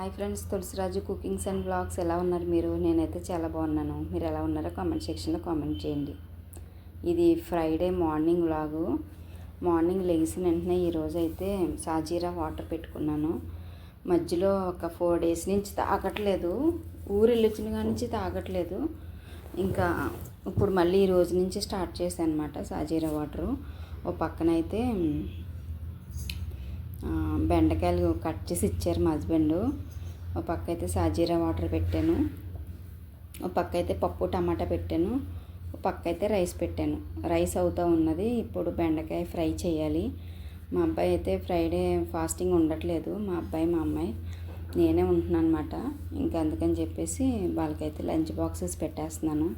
Hi friends Tulasiraju cookings and blogs ఎలా ఉన్నారు మీరు? నేనైతే చాలా బాగున్నాను. మీరు ఎలా ఉన్నారో కామెంట్ సెక్షన్లో కామెంట్ చేయండి. ఇది ఫ్రైడే మార్నింగ్ వ్లాగు. మార్నింగ్ లెగిసిన వెంటనే ఈరోజు అయితే సాజీరా వాటర్ పెట్టుకున్నాను. మధ్యలో ఒక ఫోర్ డేస్ నుంచి తాగట్లేదు. ఊరు వెళ్ళొచ్చిన కాడి నుంచి తాగట్లేదు. ఇంకా ఇప్పుడు మళ్ళీ ఈ రోజు నుంచి స్టార్ట్ చేశాను అనమాట సాజీరా వాటరు. ఓ పక్కనైతే బెండకాయలు కట్ చేసి ఇచ్చారు మా హస్బెండ్. ఒక పక్క అయితే సాజీరా వాటర్ పెట్టాను. ఒక పక్క అయితే పప్పు టమాటా పెట్టాను. ఒక పక్క అయితే రైస్ పెట్టాను. రైస్ అవుతూ ఉన్నది. ఇప్పుడు బెండకాయ ఫ్రై చేయాలి. మా అబ్బాయి అయితే ఫ్రైడే ఫాస్టింగ్ ఉండట్లేదు. మా అబ్బాయి మా అమ్మాయి నేనే ఉంటున్నాను అనమాట ఇంకా అందుకని చెప్పేసి వాళ్ళకైతే లంచ్ బాక్సెస్ పెట్టేస్తున్నాను.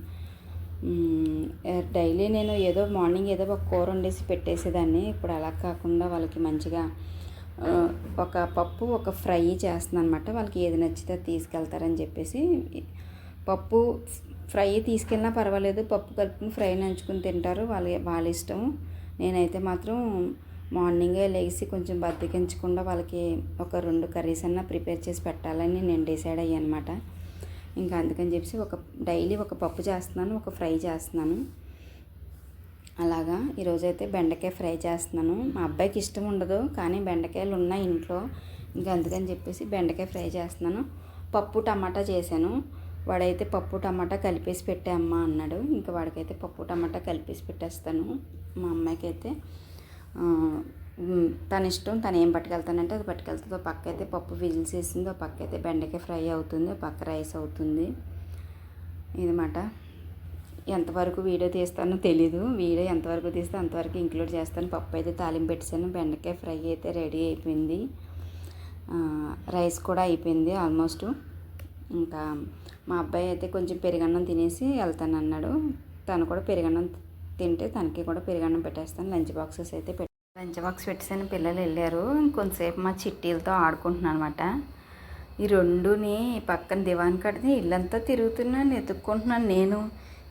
డైలీ నేను ఏదో మార్నింగ్ ఏదో ఒక కూర వండేసి పెట్టేసేదాన్ని. ఇప్పుడు అలా కాకుండా వాళ్ళకి మంచిగా ఒక పప్పు ఒక ఫ్రై చేస్తున్నాను అనమాట వాళ్ళకి ఏది నచ్చితే అది తీసుకెళ్తారని చెప్పేసి. పప్పు ఫ్రై తీసుకెళ్ళినా పర్వాలేదు. పప్పు కలుపుకుని ఫ్రై నంచుకుని తింటారు వాళ్ళ వాళ్ళ ఇష్టం. నేనైతే మాత్రం మార్నింగే లేచి కొంచెం బద్దకించకుండా వాళ్ళకి ఒక రెండు కర్రీస్ అన్నా ప్రిపేర్ చేసి పెట్టాలని నేను డిసైడ్ అయ్యాను అనమాట ఇంకా అందుకని చెప్పేసి ఒక డైలీ ఒక పప్పు చేస్తున్నాను ఒక ఫ్రై చేస్తున్నాను. అలాగా. ఈరోజైతే బెండకాయ ఫ్రై చేస్తున్నాను. మా అబ్బాయికి ఇష్టం ఉండదు కానీ బెండకాయలు ఉన్నాయి ఇంట్లో ఇంకా అందుకని చెప్పేసి బెండకాయ ఫ్రై చేస్తున్నాను. పప్పు టమాటా చేశాను. వాడైతే పప్పు టమాటా కలిపేసి పెట్టే అమ్మ అన్నాడు. ఇంకా వాడికైతే పప్పు టమాటా కలిపేసి పెట్టేస్తాను. మా అమ్మాయికి అయితే తన ఇష్టం తను ఏం పట్టుకెళ్తానంటే అది పట్టుకెళ్తుంది. ఒక పక్క అయితే పప్పు విజిల్స్ వేసింది ఒక పక్క అయితే బెండకాయ ఫ్రై అవుతుంది ఒక పక్క రైస్ అవుతుంది. ఇదన్నమాట. ఎంతవరకు వీడియో తీస్తానో తెలీదు. వీడియో ఎంతవరకు తీస్తే అంతవరకు ఇంక్లూడ్ చేస్తాను. పప్పు అయితే తాలింపు పెట్టేసాను బెండకాయ ఫ్రై అయితే రెడీ అయిపోయింది. రైస్ కూడా అయిపోయింది ఆల్మోస్ట్. ఇంకా మా అబ్బాయి అయితే కొంచెం పెరుగన్నం తినేసి వెళ్తాను అన్నాడు. తను కూడా పెరుగన్నం తింటే తనకి కూడా పెరుగన్నం పెట్టేస్తాను. లంచ్ బాక్సెస్ అయితే పెట్టి లంచ్ బాక్స్ పెట్టేసాను పిల్లలు వెళ్ళారు. కొంతసేపు మా చిట్టీలతో ఆడుకుంటున్నాను అనమాట ఈ రెండుని పక్కన దివాన్ కడితే ఇల్లంతా తిరుగుతున్నాను ఎత్తుక్కుంటున్నాను నేను.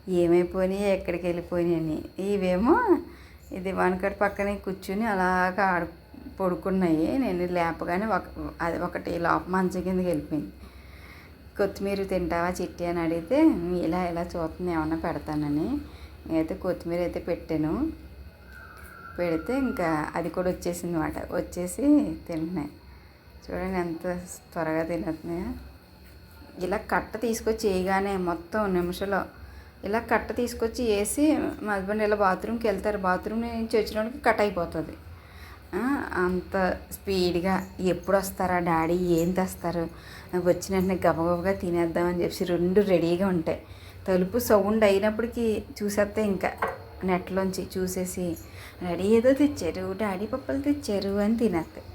ఏమైపోయినాయి ఎక్కడికి వెళ్ళిపోయినాయని. ఇవేమో ఇది దివాన్ పక్కనే కూర్చుని అలాగా ఆడు పడుకున్నాయి. నేను లేపగానే ఒక అది ఒకటి లోప మంచం కిందకి వెళ్ళిపోయింది. కొత్తిమీర తింటావా చిట్టి అని అడిగితే ఇలా ఇలా చూస్తుంది ఏమన్నా పెడతానని. నేనైతే కొత్తిమీర అయితే పెట్టాను. పెడితే ఇంకా అది కూడా వచ్చేసింది అనమాట వచ్చేసి తింటున్నాయి. చూడండి ఎంత త్వరగా తినేస్తున్నాయో. ఇలా కట్ట తీసుకొచ్చి వేయగానే మొత్తం నిమిషంలో ఇలా కట్ట తీసుకొచ్చి వేసి మా హస్బెండ్ ఇలా బాత్రూమ్కి వెళ్తారు. బాత్రూమ్ నుంచి వచ్చినప్పటికి కట్ అయిపోతుంది. అంత స్పీడ్గా ఎప్పుడు వస్తారా డాడీ? ఏం తెస్తారు? వచ్చిన వెంటనే గబగబగా తినేద్దామని చెప్పి రెండు రెడీగా ఉంటాయి. తలుపు సౌండ్ అయినప్పటికీ చూసేస్తే ఇంకా నెట్లోంచి చూసేసి డాడీ ఏదో తెచ్చారు. డాడీ పప్పులు తెచ్చారు అని తినేస్తాయి